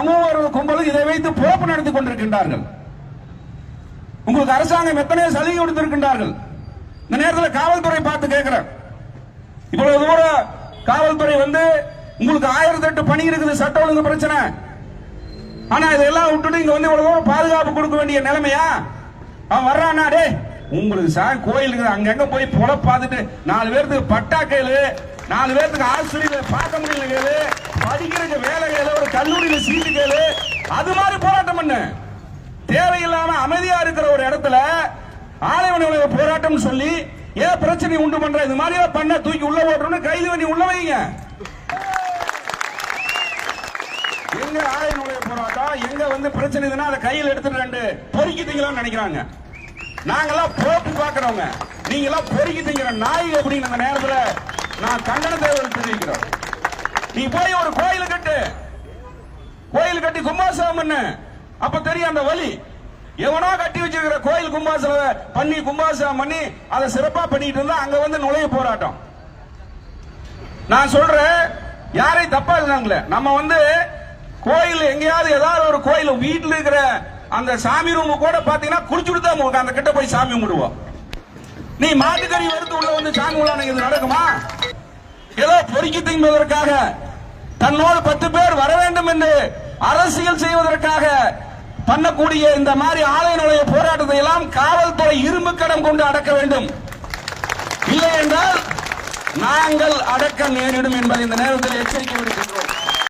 சமூக உறவு கும்பலும் இதை வைத்து போப்பு நடத்தி கொண்டிருக்கின்றார்கள். உங்களுக்கு அரசாங்கம் எத்தனையோ சலுகை கொடுத்திருக்கின்றார்கள். இந்த நேரத்தில் காவல்துறை பார்த்து கேட்கிறேன். இவ்வளவு தூரம் காவல்துறை வந்து உங்களுக்கு ஆயிரத்தி எட்டு பணி இருக்குது சட்ட ஒழுங்கு பிரச்சனை. ஆனா இதெல்லாம் விட்டுட்டு இங்க வந்து இவ்வளவு தூரம் பாதுகாப்பு கொடுக்க வேண்டிய நிலைமையா? அவன் வர்றானா டே உங்களுக்கு சார் கோயிலுக்கு அங்கங்க போய் புல பார்த்துட்டு நாலு பேர்த்துக்கு பட்டா கையில் நாலு பேர்த்துக்கு ஆசிரியர் பார்க்க முடியல கேளு படிக்கிறதுக்கு வேலை கையில் கல்லூரியில சீட்டு கேளு. அது மாதிரி போராட்டம் பண்ணு. தேவையில்லாம அமைதியா இருக்கிற ஒரு இடத்துல ஆலைவன உலக போராட்டம் சொல்லி ஏன் பிரச்சனை உண்டு பண்ற இது மாதிரி பண்ண தூக்கி உள்ள ஓட்டுறோம்னு கைது பண்ணி உள்ள வைங்க. எங்க ஆலைவனுடைய போராட்டம் எங்க வந்து பிரச்சனை இதுன்னா அதை கையில் எடுத்துட்டு ரெண்டு பொறுக்கி நினைக்கிறாங்க. நாங்கெல்லாம் போட்டு பாக்குறவங்க நீங்க எல்லாம் பொறுக்கி நாய் அப்படிங்கிற நேரத்துல நான் கண்டனத்தை தெரிவிக்கிறோம். நீ போய் ஒரு கோயில் கட்டு. கோயில் கட்டி கும்பாசனம் பண்ண. அப்ப தெரியும் அந்த வழி எவனோ கட்டி வச்சிருக்கிற கோயில் கும்பாசனம் பண்ணி கும்பாசனம் பண்ணி அதை சிறப்பா பண்ணிட்டு இருந்தா அங்க வந்து நுழைய போராட்டம். நான் சொல்றேன் யாரையும் தப்பா இருக்காங்களே நம்ம வந்து கோயில் எங்கேயாவது ஏதாவது ஒரு கோயில் வீட்டில் இருக்கிற அந்த சாமி ரூம் கூட பாத்தீங்கன்னா குளிச்சுட்டு தான் போகும். அந்த கிட்ட போய் சாமி கும்பிடுவோம். நீ மாட்டுக்கறி வறுத்து உள்ள வந்து சாமி உள்ளான இது நடக்குமா? ஏதோ பொறுக்கி திங்குவதற்காக தன்னோடு பத்து பேர் வர வேண்டும் என்று அரசியல் செய்வதற்காக பண்ணக்கூடிய இந்த மாதிரி ஆலை நுழைய போராட்டத்தை எல்லாம் காவல்துறை இரும்பு கடம் கொண்டு அடக்க வேண்டும். இல்லை என்றால் நாங்கள் அடக்க நேரிடும் என்பதை இந்த நேரத்தில் எச்சரிக்கை விடுக்கின்றோம்.